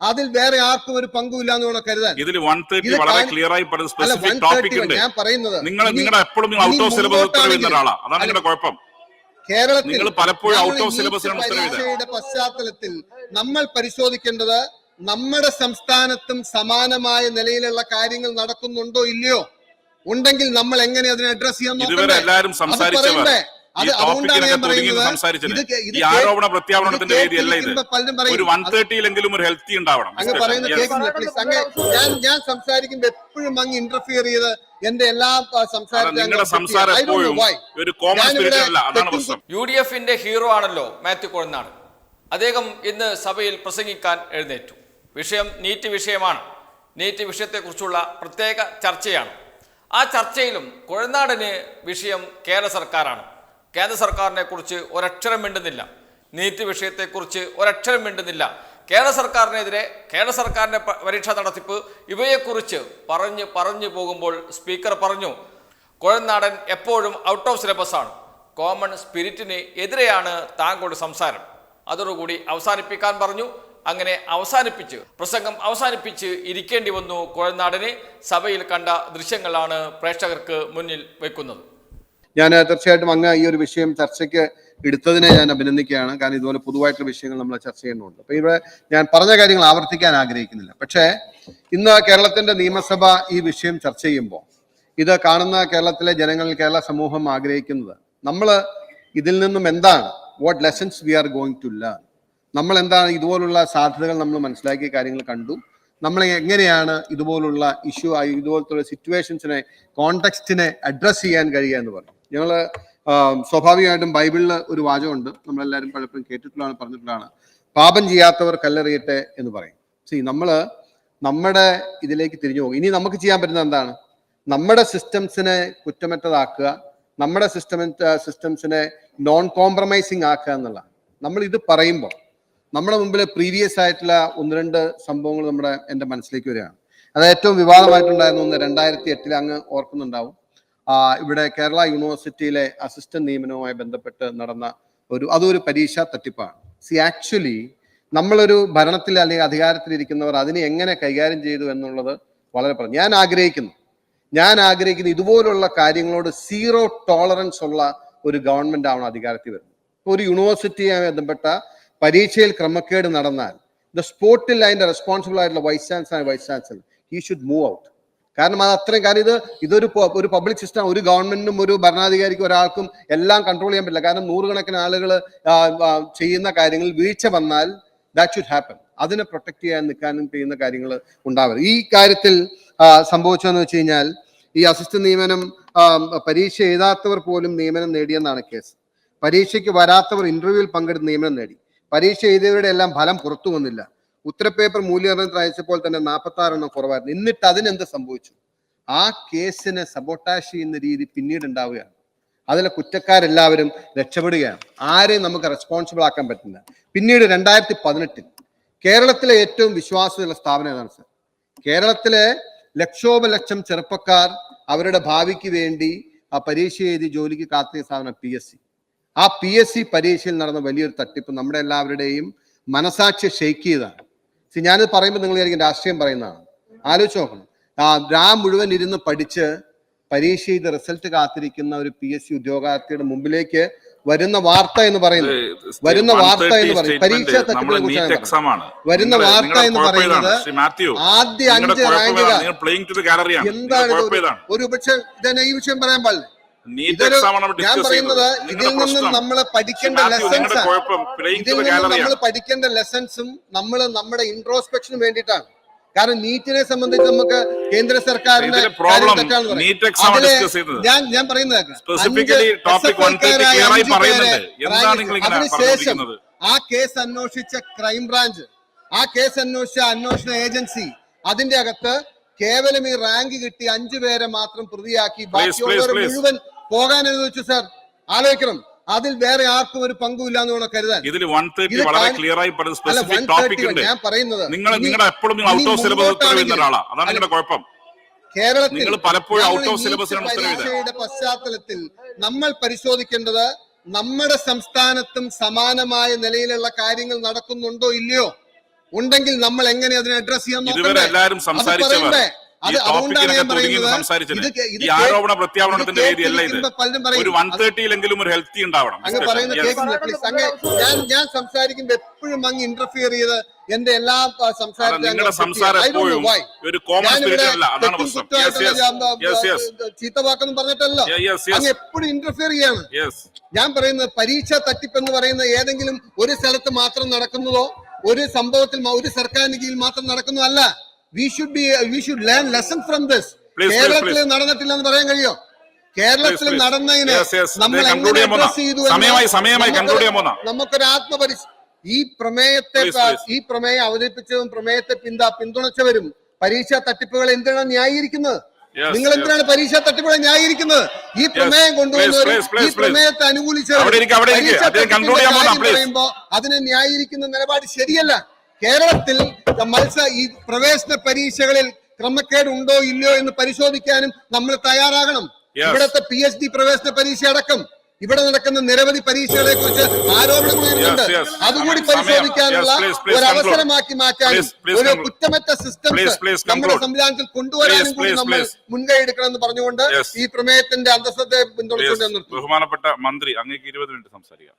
അതിൽ വേറെ ആർക്കും ഒരു പങ്കുമില്ല എന്ന് വേണം കരുതാൻ. ഇതിൽ വൺ തേർട്ടി വളരെ ക്ലിയർ ആയി പറയുന്ന സ്പെസിഫിക് ടോപ്പിക് ഉണ്ട്. ഞാൻ പറയുന്നത് നിങ്ങൾ നിങ്ങളുടെ എപ്പോഴും നിങ്ങൾ ഔട്ട് ഓഫ് സിലബസ് ഉത്തരവ് ചെയ്യുന്ന ഒരാളാണ് അതാണ് നിങ്ങളുടെ കുഴപ്പം. കേരളത്തിൽ നിങ്ങൾ പലപ്പോഴും ഔട്ട് ഓഫ് സിലബസ് ഈ syllabus ആണ് ഉത്തരവ് പശ്ചാത്തലത്തിൽ നമ്മൾ പരിശോധിക്കേണ്ടത് നമ്മുടെ സംസ്ഥാനത്തും സമാനമായ നിലയിലുള്ള കാര്യങ്ങൾ നടക്കുന്നുണ്ടോ ഇല്ലയോ? ഉണ്ടെങ്കിൽ നമ്മൾ എങ്ങനെ അതിനെ അഡ്രസ് ചെയ്യാൻ എല്ലാവരും നോക്കണ്ടേ? ഈ ടോപ്പിക്കിനൊക്കെ ഞാൻ തുടങ്ങി പറയുന്നത് സംസാരിച്ചത് ഈ ആരോപണ പ്രത്യാപനത്തിന്റെ ഇത്? ഇത് ഒരു വൺ തേർട്ടിയിലെങ്കിലും ഒരു ഹെൽത്തി ഉണ്ടാവണം. അങ്ങ് പറയുന്നത് Yes. പ്ലീസ് അങ്ങ് ഞാൻ ഞാൻ സംസാരിക്കുമ്പോ എപ്പോഴും അങ്ങ് ഇന്റർഫിയർ ചെയ്ത് എന്റെ എല്ലാ സംസാരത്തിലും നിങ്ങളുടെ affect സംസാരം I don't know എപ്പോഴും ഒരു കോമൺ ഞാനിവിടെ അല്ല. അതാണ് പ്രശ്നം. യു ഡി എഫിന്റെ ഹീറോ ആണല്ലോ മാത്യു കൊഴുന്നാണ് അദ്ദേഹം ഇന്ന് സഭയിൽ പ്രസംഗിക്കാൻ എഴുന്നേറ്റു. വിഷയം നീറ്റ് വിഷയമാണ്. നീറ്റ് വിഷയത്തെക്കുറിച്ചുള്ള പ്രത്യേക ചർച്ചയാണ്. ആ ചർച്ചയിലും കൊഴുന്നാടിന് വിഷയം കേരള സർക്കാരാണ്. കേന്ദ്ര സർക്കാരിനെ കുറിച്ച് ഒരക്ഷരം മിണ്ടുന്നില്ല. നീറ്റ് വിഷയത്തെക്കുറിച്ച് ഒരക്ഷരം മിണ്ടുന്നില്ല. കേന്ദ്ര സർക്കാരിനെതിരെ കേരള സർക്കാരിന്റെ പരീക്ഷാ നടത്തിപ്പ് ഇവയെക്കുറിച്ച് പറഞ്ഞ് പറഞ്ഞു പോകുമ്പോൾ സ്പീക്കർ പറഞ്ഞു കുഴൽനാടൻ എപ്പോഴും ഔട്ട് ഓഫ് സിലബസ് ആണ്. കോമൺ സ്പിരിറ്റിന് എതിരെയാണ് താങ്കളുടെ സംസാരം. അതോടുകൂടി അവസാനിപ്പിക്കാൻ പറഞ്ഞു. അങ്ങനെ അവസാനിപ്പിച്ച് പ്രസംഗം അവസാനിപ്പിച്ച് ഇരിക്കേണ്ടി വന്നു കുഴൽനാടനെ സഭയിൽ കണ്ട ദൃശ്യങ്ങളാണ് പ്രേക്ഷകർക്ക് മുന്നിൽ വെക്കുന്നത്. ഞാൻ തീർച്ചയായിട്ടും അങ്ങ് ഈ ഒരു വിഷയം ചർച്ചയ്ക്ക് എടുത്തതിനെ ഞാൻ അഭിനന്ദിക്കുകയാണ്. കാരണം ഇതുപോലെ പൊതുവായിട്ടുള്ള വിഷയങ്ങൾ നമ്മൾ ചർച്ച ചെയ്യേണ്ടതുണ്ട് അപ്പൊ ഇവിടെ ഞാൻ പറഞ്ഞ കാര്യങ്ങൾ ആവർത്തിക്കാൻ ആഗ്രഹിക്കുന്നില്ല. പക്ഷേ ഇന്ന് കേരളത്തിന്റെ നിയമസഭ ഈ വിഷയം ചർച്ച ചെയ്യുമ്പോൾ ഇത് കാണുന്ന കേരളത്തിലെ ജനങ്ങൾ കേരള സമൂഹം ആഗ്രഹിക്കുന്നത് നമ്മൾ ഇതിൽ നിന്നും എന്താണ് what lessons we are going to learn നമ്മൾ എന്താണ് ഇതുപോലുള്ള സാധ്യതകൾ നമ്മൾ മനസ്സിലാക്കിയ കാര്യങ്ങൾ കണ്ടു? നമ്മൾ എങ്ങനെയാണ് ഇതുപോലുള്ള ഇഷ്യൂ ഇതുപോലത്തെ സിറ്റുവേഷൻസിനെ കോണ്ടെക്സ്റ്റിനെ അഡ്രസ് ചെയ്യാൻ കഴിയുക എന്ന് പറയും ഞങ്ങൾ സ്വാഭാവികമായിട്ടും ബൈബിളിൽ ഒരു വാചകമുണ്ട്. നമ്മളെല്ലാവരും പലപ്പോഴും കേട്ടിട്ടുള്ളതാണ് പറഞ്ഞിട്ടുള്ളതാണ്. പാപം ചെയ്യാത്തവർ കല്ലെറിയട്ടെ എന്ന് പറയും. സി നമ്മൾ നമ്മുടെ ഇതിലേക്ക് തിരിഞ്ഞു പോകും. ഇനി നമുക്ക് ചെയ്യാൻ പറ്റുന്നത് എന്താണ്? നമ്മുടെ സിസ്റ്റംസിനെ കുറ്റമറ്റതാക്കുക നമ്മുടെ സിസ്റ്റം സിസ്റ്റംസിനെ നോൺ കോംപ്രമൈസിങ് ആക്കുക എന്നുള്ളതാണ്. നമ്മൾ ഇത് പറയുമ്പോൾ നമ്മുടെ മുമ്പിൽ പ്രീവിയസ് ആയിട്ടുള്ള ഒന്ന് രണ്ട് സംഭവങ്ങൾ നമ്മുടെ എന്റെ മനസ്സിലേക്ക് വരികയാണ്. അത് ഏറ്റവും വിവാദമായിട്ടുണ്ടായിരുന്ന ഒന്ന് രണ്ടായിരത്തി എട്ടിൽ അങ്ങ് ഓർക്കുന്നുണ്ടാവും. ഇവിടെ കേരള യൂണിവേഴ്സിറ്റിയിലെ അസിസ്റ്റന്റ് നിയമനവുമായി ബന്ധപ്പെട്ട് നടന്ന ഒരു അതൊരു പരീക്ഷാ തട്ടിപ്പാണ്. സി ആക്ച്വലി നമ്മളൊരു ഭരണത്തിൽ അല്ലെങ്കിൽ അധികാരത്തിലിരിക്കുന്നവർ അതിനെ എങ്ങനെ കൈകാര്യം ചെയ്തു എന്നുള്ളത് വളരെ പറഞ്ഞു. ഞാൻ ആഗ്രഹിക്കുന്നു. ഞാൻ ആഗ്രഹിക്കുന്ന ഇതുപോലുള്ള കാര്യങ്ങളോട് സീറോ ടോളറൻസ് ഉള്ള ഒരു ഗവൺമെന്റ് ആവണം അധികാരത്തിൽ വരുന്നത്. ഒരു യൂണിവേഴ്സിറ്റിയുമായി ബന്ധപ്പെട്ട പരീക്ഷയിൽ ക്രമക്കേട് നടന്നാൽ ദ സ്പോട്ടിൽ അതിന്റെ റെസ്പോൺസിബിൾ ആയിട്ടുള്ള vice chancellor vice chancellor he should move out കാരണം അത് അത്രയും കാര്യം ഇത് ഇതൊരു ഒരു പബ്ലിക് സിസ്റ്റം ഒരു ഗവൺമെന്റിനും ഒരു ഭരണാധികാരിക്കും ഒരാൾക്കും എല്ലാം കൺട്രോൾ ചെയ്യാൻ പറ്റില്ല. കാരണം നൂറുകണക്കിന് ആളുകൾ ചെയ്യുന്ന കാര്യങ്ങളിൽ വീഴ്ച വന്നാൽ ദാറ്റ് ഷുഡ് ഹാപ്പൻ അതിനെ പ്രൊട്ടക്ട് ചെയ്യാൻ നിൽക്കാനും ചെയ്യുന്ന കാര്യങ്ങൾ ഉണ്ടാവരുത്. ഈ കാര്യത്തിൽ സംഭവിച്ചതെന്ന് വെച്ച് കഴിഞ്ഞാൽ ഈ അസിസ്റ്റന്റ് നിയമനം പരീക്ഷ എഴുതാത്തവർ പോലും നിയമനം നേടിയെന്നാണ് കേസ്. പരീക്ഷയ്ക്ക് വരാത്തവർ ഇന്റർവ്യൂവിൽ പങ്കെടുത്ത് നിയമനം നേടി. പരീക്ഷ എഴുതിയവരുടെ എല്ലാം ഫലം പുറത്തു വന്നില്ല. ഉത്തരപേപ്പർ മൂല്യനിർണയത്തിന് അയച്ചപ്പോൾ തന്നെ നാൽപ്പത്തി ആറെണ്ണം കുറവായിരുന്നു. എന്നിട്ട് അതിനെന്ത് സംഭവിച്ചു? ആ കേസിനെ സബോട്ടാഷ് ചെയ്യുന്ന രീതി പിന്നീട് ഉണ്ടാവുകയാണ്. അതിലെ കുറ്റക്കാരെല്ലാവരും രക്ഷപ്പെടുകയാണ്. ആരെയും നമുക്ക് റെസ്പോൺസിബിൾ ആക്കാൻ പറ്റില്ല. പിന്നീട് രണ്ടായിരത്തി പതിനെട്ടിൽ കേരളത്തിലെ ഏറ്റവും വിശ്വാസമുള്ള സ്ഥാപനം ഏതാണ് സർ? കേരളത്തിലെ ലക്ഷോപലക്ഷം ചെറുപ്പക്കാർ അവരുടെ ഭാവിക്ക് വേണ്ടി ആ പരീക്ഷ എഴുതി ജോലിക്ക് കാത്തിയ സ്ഥാപനം പി എസ് സി. ആ പി എസ് സി പരീക്ഷയിൽ നടന്ന വലിയൊരു തട്ടിപ്പ് നമ്മുടെ എല്ലാവരുടെയും മനസാക്ഷി ഷെയ്ക്ക് ചെയ്തതാണ്. സി ഞാനിത് പറയുമ്പോൾ നിങ്ങൾ വിചാരിക്കും രാഷ്ട്രീയം പറയുന്നതാണ്. ആലോചിച്ച് നോക്കണം. ആ രാം മുഴുവൻ ഇരുന്ന് പഠിച്ച് പരീക്ഷ ചെയ്ത് റിസൾട്ട് കാത്തിരിക്കുന്ന ഒരു പി എസ് സി ഉദ്യോഗാർത്ഥിയുടെ മുമ്പിലേക്ക് വരുന്ന വാർത്ത എന്ന് പറയുന്നത്. വരുന്ന വാർത്ത എന്ന് പറയുന്നത്. പരീക്ഷ വരുന്ന വാർത്ത എന്ന് പറയുന്നത്. ആദ്യ അഞ്ച് റാങ്കുകൾ എന്താണ് ഒരു പക്ഷെ ഈ വിഷയം പറയാൻ പാടില്ല? ഞാൻ പറയുന്നത് ഇതിൽ നിന്നും നമ്മൾ പഠിക്കേണ്ട ലെസൺസ് ഇതിൽ നിന്നും നമ്മൾ പഠിക്കേണ്ട ലെസൺസും നമ്മൾ നമ്മുടെ ഇൻട്രോസ്പെക്ഷന് വേണ്ടിയിട്ടാണ്. കാരണം നീറ്റിനെ സംബന്ധിച്ച് നമുക്ക് കേന്ദ്ര സർക്കാരിന്റെ ഞാൻ ഞാൻ പറയുന്നത് അതിനുശേഷം ആ കേസ് അന്വേഷിച്ച ക്രൈംബ്രാഞ്ച് ആ കേസ് അന്വേഷിച്ച അന്വേഷണ ഏജൻസി അതിന്റെ അകത്ത് കേവലം ഈ റാങ്ക് കിട്ടി അഞ്ചു പേരെ മാത്രം പ്രതിയാക്കി. ബാക്കിയുള്ളവർ മുഴുവൻ പോകാൻ അനുവദിച്ചു സാർ ആലോചിക്കണം. അതിൽ വേറെ ആർക്കും ഒരു പങ്കുമില്ല എന്ന് വേണം കരുതാൻ. ഇതിൽ വൺ തേർട്ടി വളരെ ക്ലിയർ ആയി പറയുന്ന സ്പെസിഫിക് ടോപ്പിക് ഉണ്ട്. ഞാൻ പറയുന്നത് നിങ്ങൾ നിങ്ങളുടെ എപ്പോഴും നിങ്ങൾ ഔട്ട് ഓഫ് സിലബസ് ഉത്തരവ് ഒരാളാണ് അതാണ് നിങ്ങളുടെ കുഴപ്പം. കേരളത്തിൽ നിങ്ങൾ പലപ്പോഴും ഔട്ട് ഓഫ് സിലബസ് ഈ syllabus ആണ് ഉത്തരവ് പരീക്ഷയുടെ പശ്ചാത്തലത്തിൽ നമ്മൾ പരിശോധിക്കേണ്ടത് നമ്മുടെ സംസ്ഥാനത്തും സമാനമായ നിലയിലുള്ള കാര്യങ്ങൾ നടക്കുന്നുണ്ടോ ഇല്ലയോ? ഉണ്ടെങ്കിൽ നമ്മൾ എങ്ങനെ അതിനെ അഡ്രസ് ചെയ്യാൻ എല്ലാവരും നോക്കണ്ടേ? അത് അതുകൊണ്ടാണ് ഞാൻ പറയുന്നത് ആരോപണ പ്രത്യാപനത്തിന്റെ രീതിയല്ല വേദിയല്ല ഇത്. ഒരു വൺ തേർട്ടിയിലെങ്കിലും ഒരു ഹെൽത്തി ഉണ്ടാവണം. അങ്ങ് പറയുന്നത്. കേൾക്കുന്നില്ല പ്ലീസ് അങ്ങ് ഞാൻ ഞാൻ സംസാരിക്കുമ്പോ എപ്പോഴും അങ്ങ് ഇന്റർഫിയർ ചെയ്ത് എന്റെ എല്ലാ സംസാരത്തിലും നിങ്ങളുടെ അങ്ങ് സംസാരം I don't know എപ്പോഴും ഒരു കോമൺ ഞാനിവിടെ അതാണ് തെറ്റും പ്രശ്നം. യെസ് കുറ്റമായിട്ടുള്ള യെസ് ഞാൻ, യെസ് യെസ് ആ, ചീത്ത വാക്കൊന്നും പറഞ്ഞിട്ടല്ലോ. അങ്ങ് എപ്പോഴും ഇന്റർഫിയർ ചെയ്യാണ്. ഞാൻ പറയുന്നത് പരീക്ഷ തട്ടിപ്പ് എന്ന് പറയുന്ന ഏതെങ്കിലും ഒരു സ്ഥലത്ത് മാത്രം നടക്കുന്നതോ ഒരു സംഭവത്തിൽ ഒരു സർക്കാരിന് കീഴിൽ മാത്രം നടക്കുന്നതല്ല. We should be we should learn lesson from this കേരളത്തിൽ നടന്നിട്ടില്ല എന്ന് പറയാൻ കഴിയോ? കേരളത്തിൽ. നടന്നതിന്. നമ്മൾ എങ്ങനെ ചെയ്തു നമുക്കൊരു- ആത്മപരിശ ഈ പ്രമേയത്തെ. ഈ പ്രമേയം അവതരിപ്പിച്ചതും പ്രമേയത്തെ പിന്താ പിന്തുണച്ചവരും പരീക്ഷാ തട്ടിപ്പുകൾ എന്തിനാണ് ന്യായീകരിക്കുന്നത്? നിങ്ങൾ എന്തിനാണ് പരീക്ഷാ തട്ടിപ്പുകളെ ന്യായീകരിക്കുന്നത്? ഈ പ്രമേയം കൊണ്ടുവന്നവരും ഈ പ്രമേയത്തെ അനുകൂലിച്ചവരും ഇരിക്ക്. പരീക്ഷാ please. പറയുമ്പോ അതിനെ ന്യായീകരിക്കുന്ന നിലപാട് ശരിയല്ല. കേരളത്തിൽ മത്സര ഈ പ്രവേശന പരീക്ഷകളിൽ ക്രമക്കേട് ഉണ്ടോ ഇല്ലയോ എന്ന് പരിശോധിക്കാനും നമ്മൾ തയ്യാറാകണം. ഇവിടത്തെ പി എച്ച് ഡി പ്രവേശന പരീക്ഷ അടക്കം. ഇവിടെ നടക്കുന്ന നിരവധി പരീക്ഷകളെ കുറിച്ച് ആരോപണങ്ങൾ ഉയരുന്നുണ്ട്. അതുകൂടി പരിശോധിക്കാനുള്ള ഒരു അവസരമാക്കി മാറ്റാനും ഒരു. കുറ്റമറ്റ സിസ്റ്റം Please, please നമ്മുടെ സംവിധാനത്തിൽ കൊണ്ടുവരാനും കൂടി നമ്മൾ മുൻകൈ എടുക്കണമെന്ന് പറഞ്ഞുകൊണ്ട് ഈ പ്രമേയത്തിന്റെ അന്തസ്സത്തെ പിന്തുണച്ചുകൊണ്ട് ബഹുമാനപ്പെട്ട മന്ത്രി അങ്ങേക്ക് ഇരുപത് മിനിറ്റ് സംസാരിക്കാം.